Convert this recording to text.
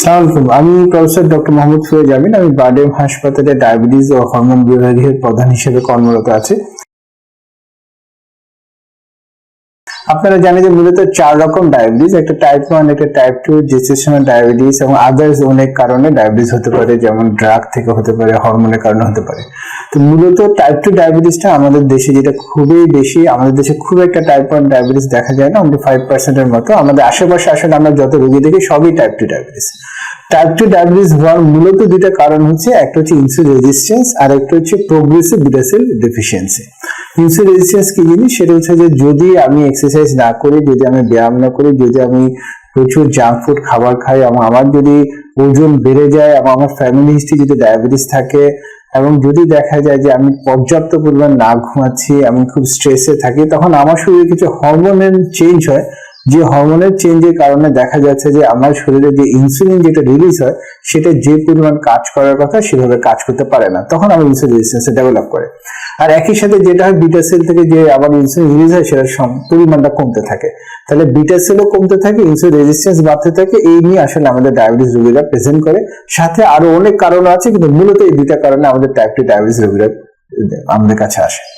সালামালাইকুম আমি professor doctor Mohammad Firoz Amin. আমি বার্ডেম হাসপাতালে ডায়াবেটিস ও হরমোন বিভাগের প্রধান হিসেবে কর্মরত আছি। আপনারা জানেন যে মূলত চার রকম ডায়াবেটিস একটা টাইপ ওয়ান একটা টাইপ টু জেস্টেশনাল ডায়াবেটিস এবং আদার্স অনেক কারণে ডায়াবেটিস হতে পারে, যেমন ড্রাগ থেকে হতে পারে হরমোনের কারণে হতে পারে। তো মূলত টাইপ টু ডায়াবেটিসটা আমাদের দেশে যেটা খুবই বেশি, আমাদের দেশে খুব একটা টাইপ ওয়ান ডায়াবেটিস দেখা যায় না অনলি ফাইভ পার্সেন্টের মতো। আমাদের আশেপাশে আসলে আমরা যত রোগী দেখি, সবই type two diabetes type two diabetes হওয়ার মূলত দুইটা কারণ হচ্ছে, একটা হচ্ছে ইনসুলিন রেজিস্ট্যান্স আর একটা হচ্ছে progressive beta cell deficiency insulin resistance কি জিনিস? সেটা হচ্ছে যে যদি আমি এক্সারসাইজ না করি, যদি আমি ব্যায়াম না করি, যদি আমি প্রচুর জাঙ্ক ফুড খাবার খাই এবং আমার যদি ওজন বেড়ে যায় এবং আমার ফ্যামিলি হিস্ট্রি যদি ডায়াবেটিস থাকে, এবং যদি দেখা যায় যে আমি পর্যাপ্ত পরিমাণ না ঘুমাচ্ছি, আমি খুব স্ট্রেসে থাকি, তখন আমার শরীরে কিছু হরমোনের চেঞ্জ হয় যে হরমোনের চেঞ্জের কারণে দেখা যাচ্ছে যে আমার শরীরে যে ইনসুলিন যেটা রিলিজ হয়, সেটা যে পরিমাণ কাজ করার কথা সেভাবে কাজ করতে পারে না। তখন আমার ইনসুলিন রেজিস্ট্যান্স ডেভেলপ করে। আর একই সাথে যেটা হয় বিটা সেল থেকে যে আবার ইনসুলিন রিলিজ হয়, সেটার পরিমাণটা কমতে থাকে। তাহলে বিটা সেলও কমতে থাকে ইনসুলিন রেজিস্ট্যান্স বাড়তে থাকে, এই নিয়ে আসলে আমাদের ডায়াবেটিস রোগীরা প্রেজেন্ট করে। সাথে আরও অনেক কারণ আছে, কিন্তু মূলত এই দুইটা কারণে আমাদের টাইপ টু ডায়াবেটিস রোগীরা, আমাদের কাছে আসে।